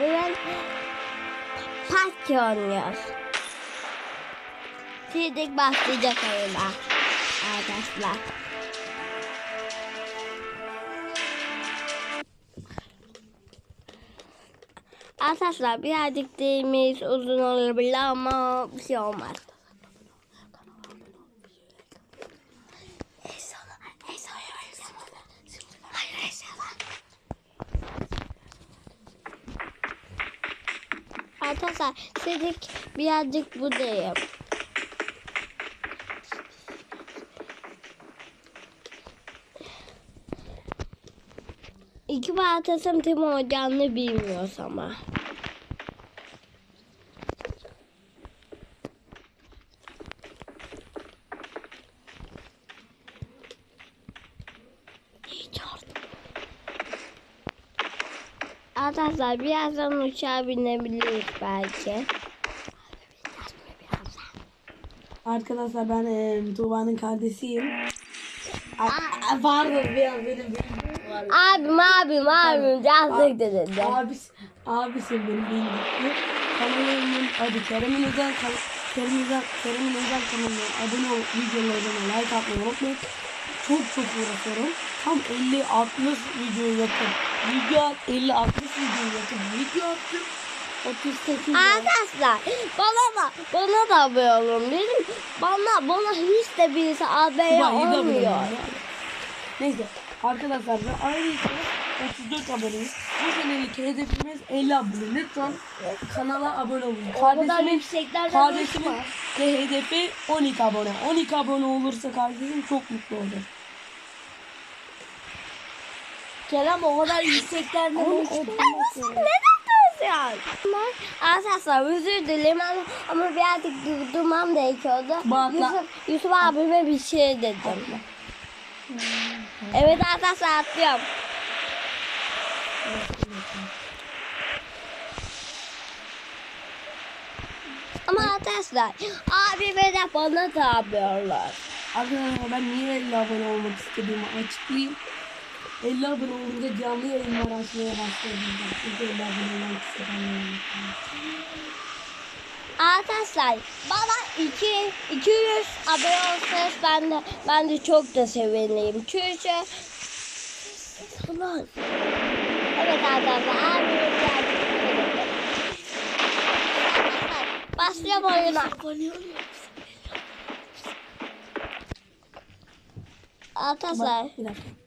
Bugün parti oynuyoruz. Şimdi başlayacak oyuna. Arkadaşlar. Arkadaşlar birazcık değimiz uzun olabilir ama bir şey olmaz. Arkadaşlar sizik birazcık buradayım. İki parçasım tim olacağını bilmiyoruz ama. Hiç artık. Arkadaşlar birazdan uçağa binebiliriz belki. Arkadaşlar ben e, Tuğba'nın kardeşiyim. Ay, pardon biraz benim benim. Abim abim abim yazdık dedi. Abis, abisim benim benim. Kanalımın adı Kerem'in özel kan- Kerem'in özel Kerem'in özel kanalına abone olup videolarına like atmayı unutmayın. Çok çok uğraşıyorum. Tam 50-60 video yakın. Video at 50-60 video yakın. Video attım. 38 var. Arkadaşlar bana da bana da abone olun dedim. Bana bana hiç de birisi abone olmuyor. Neyse arkadaşlar ben ayrıca 34 aboneyiz. Bu senelik hedefimiz 50 abone. Lütfen kanala abone olun. Kardeşimin, kardeşimin hedefi 12 abone. 12 abone olursa kardeşim çok mutlu olur. Kerem o kadar yükseklerden o- Neden diyorsun? Arkadaşlar özür dilerim ama, ama birazcık durmam gerekiyordu. Yusuf, Yusuf abime bir şey dedim. Evet arkadaşlar atlıyorum. Ama arkadaşlar abime de bana da yapıyorlar. Arkadaşlar ben niye 50 abone olmak istediğimi açıklayayım. 50 abone olunca canlı yayınlar açmaya başlayacağım. Çünkü 50 abone olmak istedim. Arkadaşlar bana 2 200 abone olsanız ben de ben de çok da sevinirim. Çünkü Ulan. Evet arkadaşlar abimiz geldi. Başlıyorum oyuna. Arkadaşlar Bir dakika.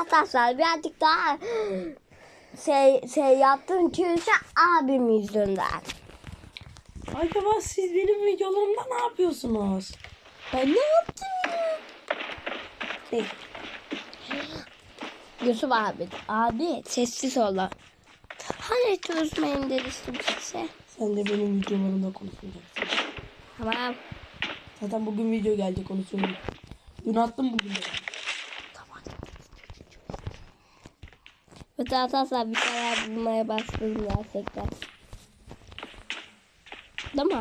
Arkadaşlar birazcık daha şey şey yaptım çünkü abim yüzünden. Acaba siz benim videolarımda ne yapıyorsunuz? Ben ne yaptım ya? Şey, Yusuf abi. Abi sessiz ol. lan. Hani çözmeyin demiştim size. sen de benim videolarımda konuşacaksın. Tamam. Zaten bugün video gelecek onu söyleyeyim. Dün attım bugün de. Evet arkadaşlar bir şeyler bulmaya başladım gerçekten. Değil mi?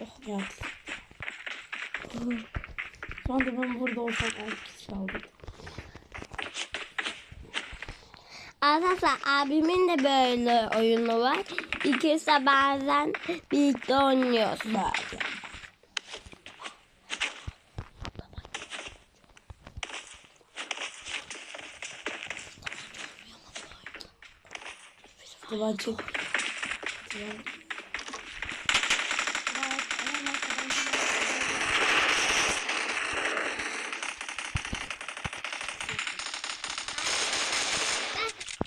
Oh ya. Şu anda ben burada olsam erkek çaldım. Arkadaşlar abimin de böyle oyunu var. İkisi bazen birlikte oynuyoruz. Belki. Çek.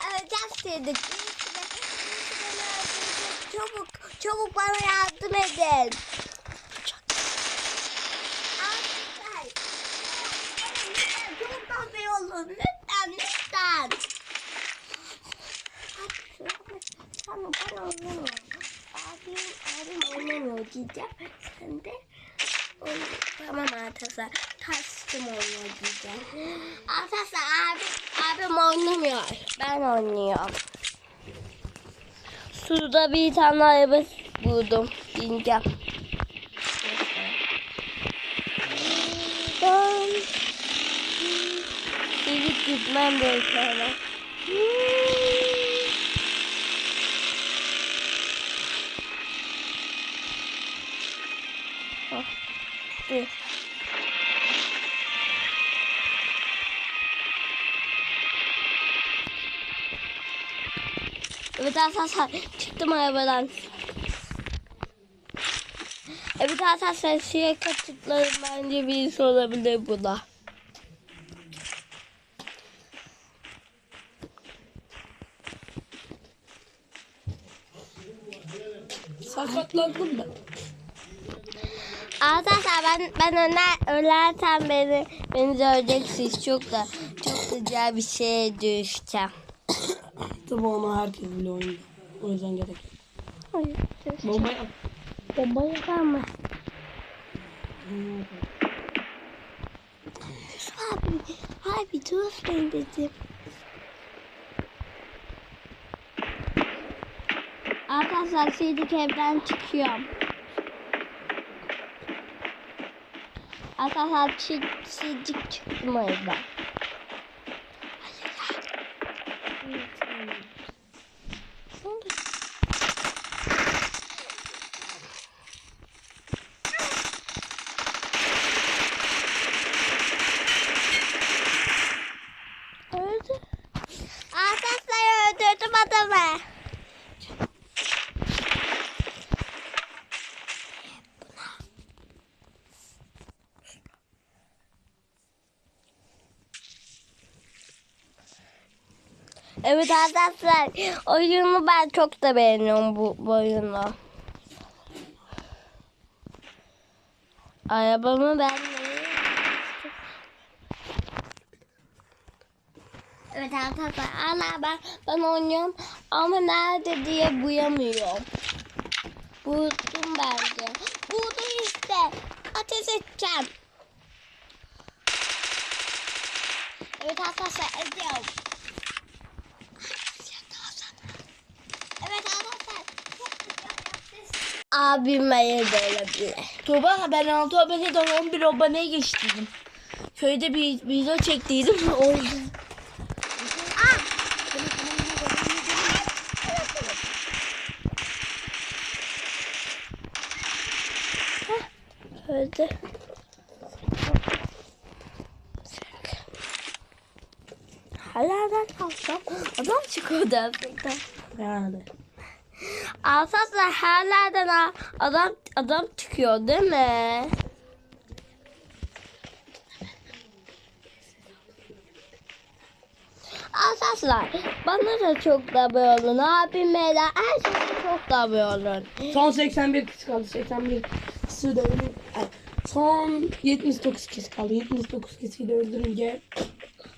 Öleceğim dedik. Çabuk, çabuk bana yardım edin. Çabuk olun. Lütfen, lütfen. Tamam ben oynamıyorum. Abim, abim oynamıyor diyeceğim. Sen de onu, tamam Atasa. Taştım oynuyor diyeceğim. Atasa abi, abim oynamıyor. Ben oynuyorum. Suda bir tane araba buldum. Bineceğim. Buradan. Evet gitmem böyle sonra. Arkadaşlar çıktım arabadan. Evet arkadaşlar şeye kaçıklarım bence birisi olabilir bu da. Sakatlandım ben. Arkadaşlar ben ben öner, ölersem beni beni göreceksiniz çok da çok güzel bir şeye düşeceğim. Tabi ama herkes bile oynuyor. O yüzden gerek yok. Hayır. Bomba yap. Bomba yapar mı? Abi, abi dur ben dedim. Arkadaşlar şeydik evden çıkıyorum. Arkadaşlar çizik çıktım evden. Öldü. Arkadaşlar öldürdüm adamı. Evet arkadaşlar oyunu ben çok da beğeniyorum bu, bu oyunu. Arabamı ben Evet arkadaşlar hala ben, ben oynuyorum ama nerede diye buyamıyorum. Buldum bence. Buldum işte. Ateş edeceğim. Evet arkadaşlar ediyorum. Evet arkadaşlar. Abim beni de olabilir. Tuğba ben 6 aboneden 11 aboneye geçtiydim. Köyde bir video çektiydim. O yüzden. Öldü. Hala kalsam adam çıkıyor dersekten. Yani. Asasla herlerden ha- adam adam çıkıyor değil mi? Asaslar bana da çok da böyle olun abime de her şey çok da böyle. Son 81 kişi kaldı. 81 kişi de Ay, Son 79 kişi kaldı. 79 kişiyi de öldürünce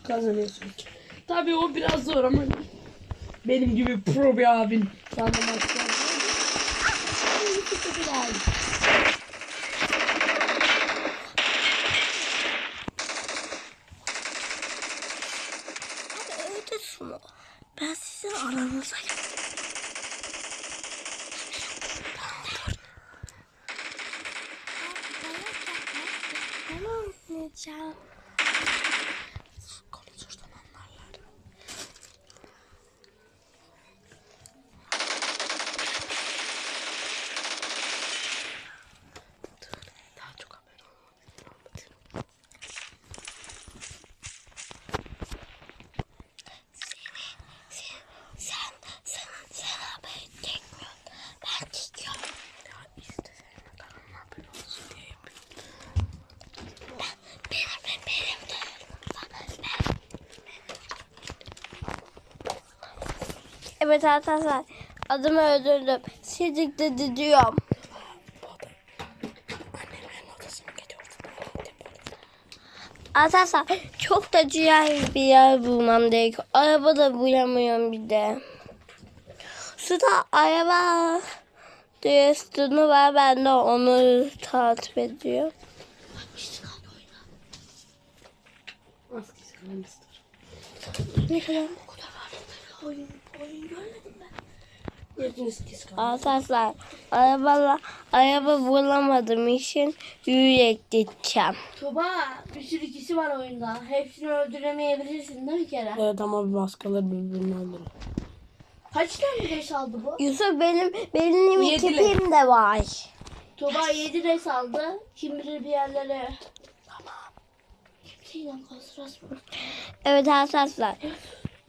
kazanıyorsunuz. Tabii o biraz zor ama benim gibi pro bir abin sanmamak guys. Evet arkadaşlar adımı öldürdüm. Sizlik de diyorum. Arkadaşlar çok da güzel bir yer bulmam gerekiyor. Araba da bulamıyorum bir de. Şurada araba diye üstünü var. Ben de onu takip ediyorum. Ne kadar? O kadar var. Oyun, oyun görmedim ben. Hepiniz kız kaldı. Arkadaşlar arabala, araba bulamadım için yürüyerek gideceğim. Tuba bir sürü kişi var oyunda. Hepsini öldüremeyebilirsin değil mi Kerem? Evet ama başkaları birbirini öldürür. Kaç tane res aldı bu? Yusuf benim benim Yedi. ekibim de var. Tuba 7 res aldı. Kim bilir bir yerlere. Tamam. Kimseyle kasras mı? Evet arkadaşlar.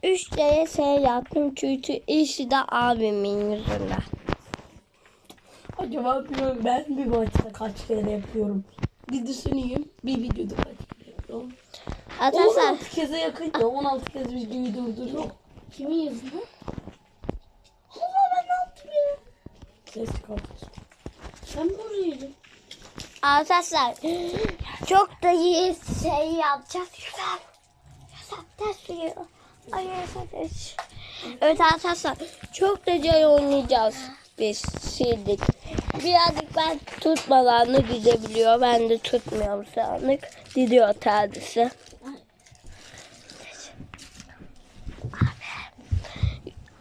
Üç kere şey yaptım çünkü işi de abimin yüzünden. Acaba bilmiyorum ben bir maçta kaç kere yapıyorum. Bir düşüneyim. Bir videoda kaç kere yapıyorum. Arkadaşlar 16 keze yakın ya. 16 kez videoyu durduruyorum. Kimin yüzünden? Allah ben ne yaptım ya? Ses çıkartıyorsun. Ben buradaydım. Arkadaşlar çok da iyi şey yapacağız. Güzel. Yasak ders sürüyor. Ay ders. Evet arkadaşlar çok da oynayacağız biz sildik. Birazcık ben tutmadan da gidebiliyor. Ben de tutmuyorum sandık. Gidiyor terdisi.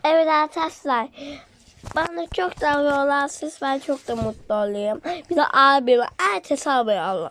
Evet arkadaşlar. Bana çok da yolarsız ben çok da mutlu oluyorum. Bir de abim ertesi abi Allah.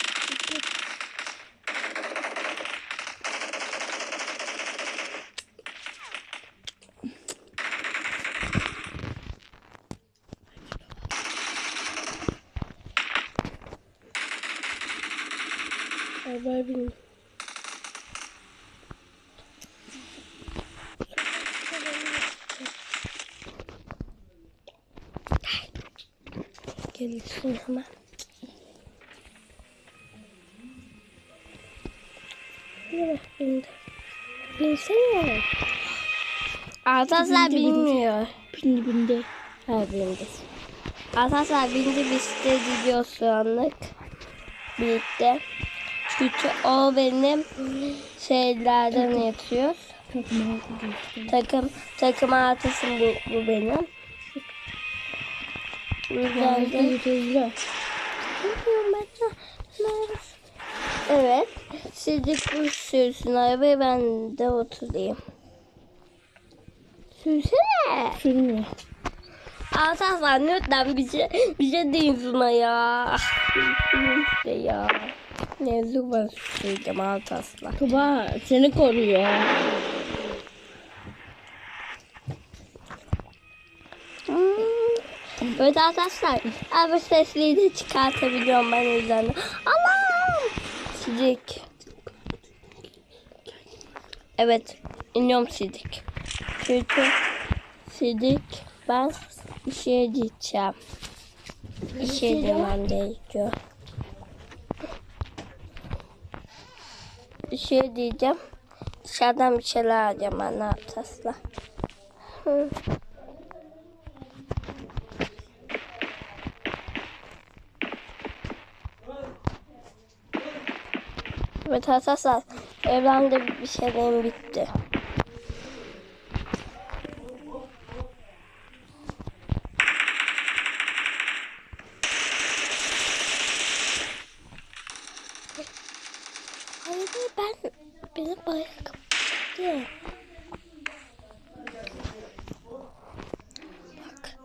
Haber bilmiyorum. Gelirsin hemen. Yürü, bindi. Binsene. Arkadaşlar bilmiyor. Bindi bindi. Ha bindi. Arkadaşlar bindi biz de gidiyoruz şu anlık. Birlikte. Çünkü o benim şeylerden yatıyor. Takım takım artısım bu, bu benim. Evet. Sizce kuş sürsün arabayı ben de oturayım. Sürsene. Sürmüyor. Arkadaşlar lütfen bize, bize deyin şuna ya. işte ya. Ne yazık ben süreceğim arkadaşlar. Tuba seni koruyor. Hmm. Evet arkadaşlar. Abi sesliği de çıkartabiliyorum ben üzerine. Allah! Sidik. Evet. iniyorum sidik. Çünkü sidik ben bir şey diyeceğim. Bir şey demem gerekiyor. Şey diyeceğim. Dışarıdan bir şeyler alacağım yapacağız Hı. Evet arkadaşlar evrende bir şeylerim bitti. Hayır ben ayakkabı. Bak.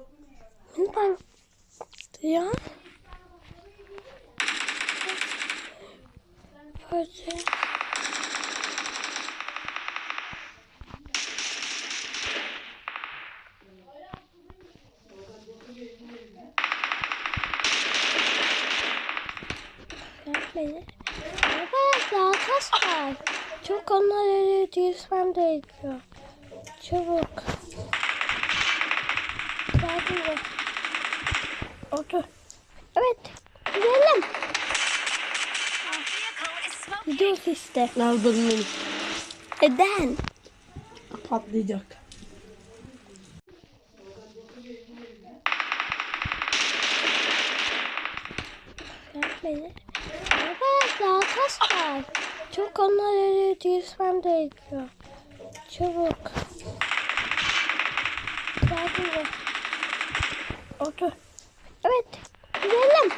Benim ben ya. Böyle. Yapmayın. Evet arkadaşlar. Çok onları düşmem gerekiyor. Çabuk. Geldim de. Otur. Evet. Gidelim. Gidiyoruz işte. Nereden beni? Neden? Patlayacak. Yapmayın. Evet, arkadaşlar. Çok onları yetişmem gerekiyor. Çabuk. Gel buraya. Otur. Evet. Gidelim.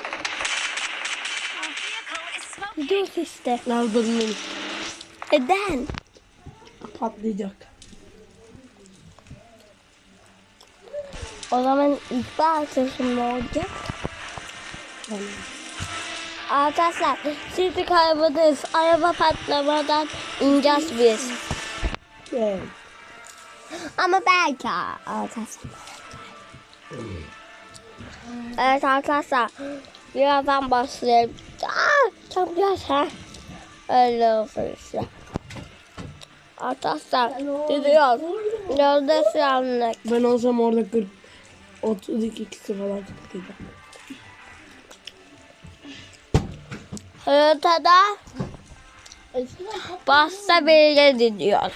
Gidiyoruz işte. Lazerinin Neden? patlayacak. O zaman ilk başlasın ne olacak? Yani Arkadaşlar şimdi arabadayız. Araba patlamadan ineceğiz biz. Evet. Ama belki arkadaşlar. Evet arkadaşlar. Birazdan başlayalım. Aa, çok güzel. Öyle olsun. Arkadaşlar gidiyoruz. Yolda sıranlık. Ben olsam orada 40 32 kişi falan tutuyordu. Haritada basta bile gidiyoruz.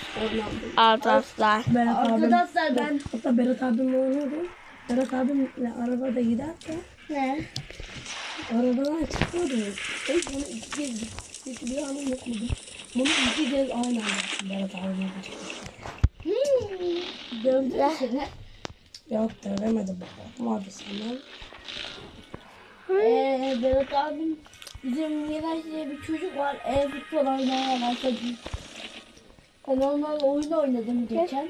Arkadaşlar. Berat abim, Arkadaşlar ben hatta Berat abimle oynuyordum. Berat abimle arabada giderken ne? arabadan çıkıyordu. Ben bunu iki kez hiçbir anı unutmadım. Bunu iki kez aynı anda yaptım Berat abimle. Hmm. Dövdüm seni. Yok dövemedim bakalım abi sana. Ee, Berat abim bizim Miraç diye bir çocuk var. E futbol oynamaya başladı. Ben onlarla oyun oynadım geçen.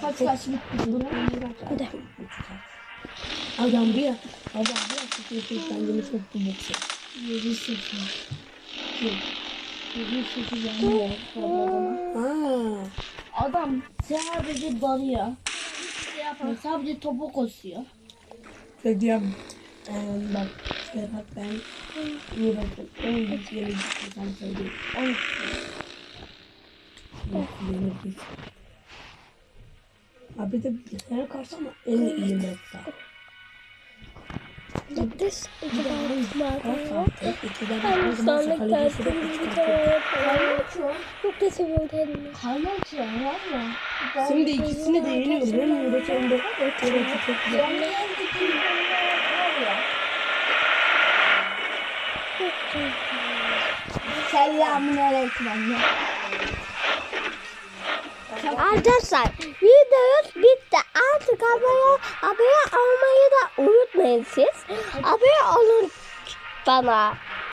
Kaç kaç bitti bunu? Hadi. Adam bir adam bir hafta kendini soktu boksa. Yedi sıfır. Yedi adama. Ha. Adam sadece darıyor. Hiçbir şey yapmıyor. Sadece topu koşuyor. Ve diyor bak Berat ben iyi bakın. En büyük yere gittim sana söyleyeyim. En büyük yere gittim. Abi de bilgisayara karşı ama en iyi saat? İkide bir Ben geldim. sürüp Bir tane yapalım. Çok da seviyorum kendimi. Kaynaçıyor var ya. Şimdi ikisini de yeniyoruz. Hem Murat hem de Murat'ı çok güzel. Canlı yayın dediğim var ya. Selamun aleyküm anne. Arkadaşlar videomuz bitti. Artık abone, abone olmayı da unutmayın siz. Abone olun bana.